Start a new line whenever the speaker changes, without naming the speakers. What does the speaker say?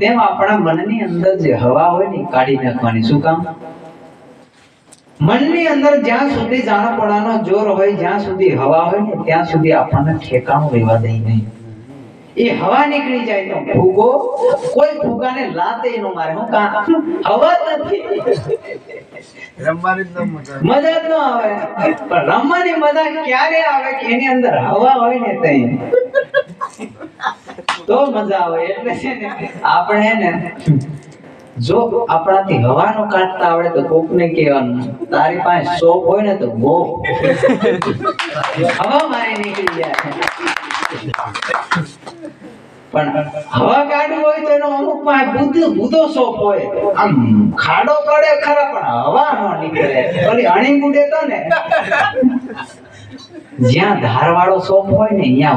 તેમ આપણા મનની અંદર જે હવા હોય ને કાઢી નાખવાની. શું કામ? મનની અંદર જ્યાં સુધી જાણપણાનો જોર હોય, જ્યાં સુધી હવા હોય ને, ત્યાં સુધી આપણને ઠેકાણું રહેવા દઈ નહીં. એ હવા નીકળી જાય તો ફૂગો કોઈ ફૂગાને લાતે નો મારે. હું કા? હવા નથી.
રમવાની મજા
મજા જ ન આવે. પણ રમવાની મજા ક્યારે આવે કે એની અંદર હવા હોય ને તઈ? તો મજા આવે. એટલે છે ને આપણે ને જો આપણાથી હવાનો કાઢતા આવડે તો કોકને કહેવાનું તારી પાસે સોપ હોય ને તો બહુ હવા મારી નીકળી જાય. પણ હવા કાઢવી હોય તો એનો અમુક બુધો સોપ હોય. આમ ખાડો પડે ખરા, પણ હવા ન નીકળે. ઓલી અણી બુડે તો ને, જ્યાં ધારવાળો સોપ હોય ને, ત્યાં